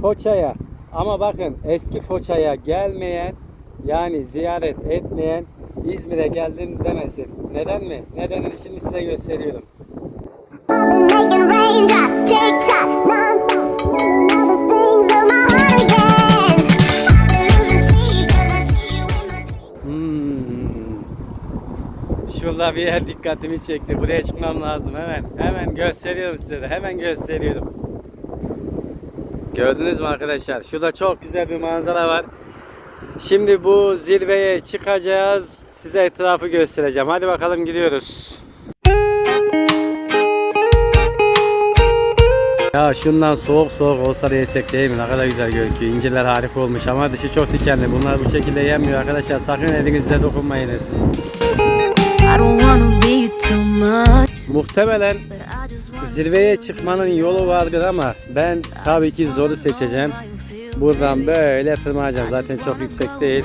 Foça'ya ama bakın eski Foça'ya gelmeyen yani ziyaret etmeyen İzmir'e geldim demesin. Neden mi? Nedenini şimdi size gösteriyorum. Hmm. Şurada bir yer dikkatimi çekti. Buraya çıkmam lazım hemen. Hemen gösteriyorum size de. Hemen gösteriyorum. Gördünüz mü arkadaşlar? Şurada çok güzel bir manzara var. Şimdi bu zirveye çıkacağız. Size etrafı göstereceğim. Hadi bakalım gidiyoruz. Ya şundan soğuk soğuk olsa da yesek değil mi? Ne kadar güzel gözüküyor. İncirler harika olmuş ama dışı çok dikenli. Bunlar bu şekilde yenmiyor arkadaşlar. Sakın elinizle dokunmayınız. Muhtemelen zirveye çıkmanın yolu vardır ama ben tabii ki zoru seçeceğim. Buradan böyle tırmanacağım. Zaten çok yüksek değil.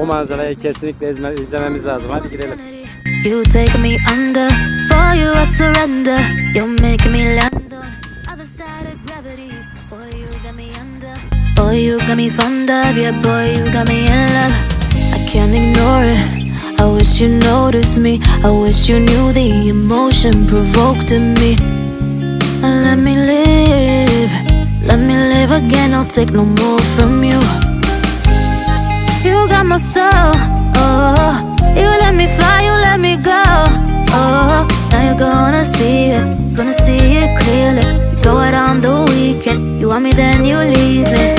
O manzarayı kesinlikle izlememiz lazım. Hadi gidelim. You take me under, for you I surrender. You make me land on other side of gravity. Boy, you got me under. Boy, you got me fond of yeah, boy, you got me in love. I can't ignore it. I wish you noticed me. I wish you knew the emotion provoked in me. Let me live, let me live again. I'll take no more from you. You got my soul. Oh, you let me fly, you let me go. Oh, now you're gonna see it, gonna see it clearly. You go out on the weekend, you want me, then you leave me.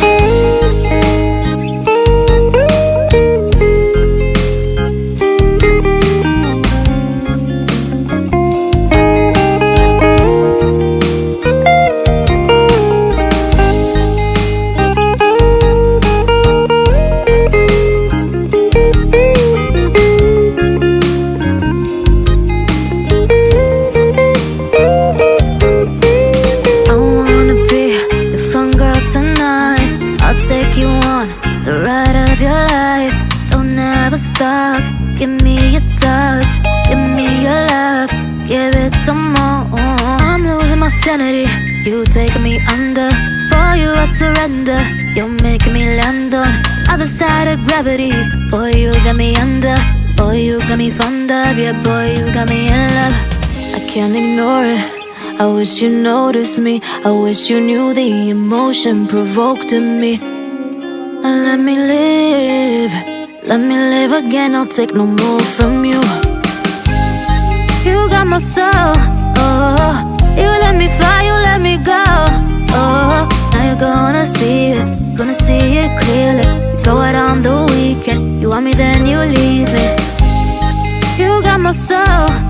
The ride of your life. Don't ever stop. Give me your touch, give me your love, give it some more. I'm losing my sanity. You take me under, for you I surrender. You're making me land on other side of gravity. Boy, you got me under. Boy, you got me fond of yeah. Boy, you got me in love. I can't ignore it. I wish you noticed me. I wish you knew the emotion provoked in me. Let me live, let me live again. I'll take no more from you. You got my soul. Oh, you let me fly, you let me go. Oh, now you're gonna see it, gonna see it clearly. You go out on the weekend, you want me, then you leave me. You got my soul.